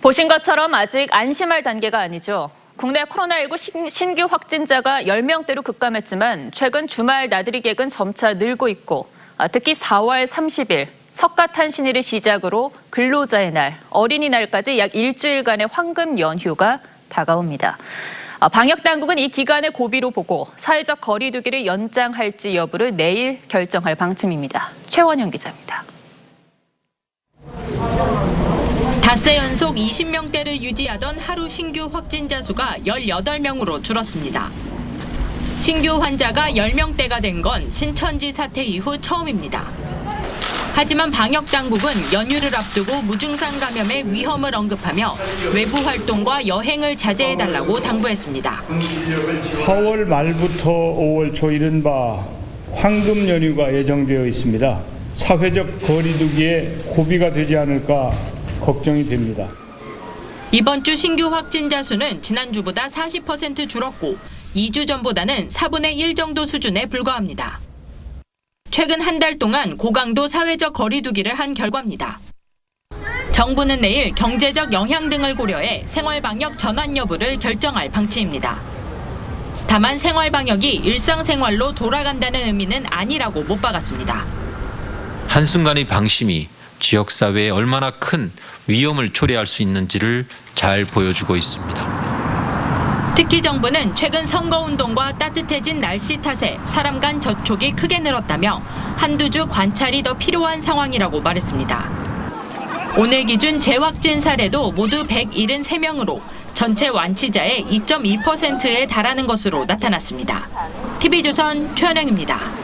보신 것처럼 아직 안심할 단계가 아니죠. 국내 코로나19 신- 신규 확진자가 10명대로 급감했지만 최근 주말 나들이 객은 점차 늘고 있고 아, 특히 4월 30일 석가탄신일을 시작으로 근로자의 날, 어린이날까지 약 일주일간의 황금 연휴가 다가옵니다. 아, 방역 당국은 이 기간을 고비로 보고 사회적 거리두기를 연장할지 여부를 내일 결정할 방침입니다. 최원영 기자입니다. 닷새 연속 20명대를 유지하던 하루 신규 확진자 수가 18명으로 줄었습니다. 신규 환자가 10명대가 된 건 신천지 사태 이후 처음입니다. 하지만 방역 당국은 연휴를 앞두고 무증상 감염의 위험을 언급하며 외부 활동과 여행을 자제해 달라고 당부했습니다. 4월 말부터 5월 초 이른바 황금 연휴가 예정되어 있습니다. 사회적 거리두기에 고비가 되지 않을까 걱정이 됩니다. 이번 주 신규 확진자 수는 지난주보다 40% 줄었고 2주 전보다는 4분의 1 정도 수준에 불과합니다. 최근 한 달 동안 고강도 사회적 거리두기를 한 결과입니다. 정부는 내일 경제적 영향 등을 고려해 생활 방역 전환 여부를 결정할 방침입니다. 다만 생활 방역이 일상생활로 돌아간다는 의미는 아니라고 못 박았습니다. 한순간의 방심이 지역사회에 얼마나 큰 위험을 초래할 수 있는지를 잘 보여주고 있습니다. 특히 정부는 최근 선거운동과 따뜻해진 날씨 탓에 사람 간 접촉이 크게 늘었다며 한두 주 관찰이 더 필요한 상황이라고 말했습니다. 오늘 기준 재확진 사례도 모두 173명으로 전체 완치자의 2.2%에 달하는 것으로 나타났습니다. TV조선 최현영입니다.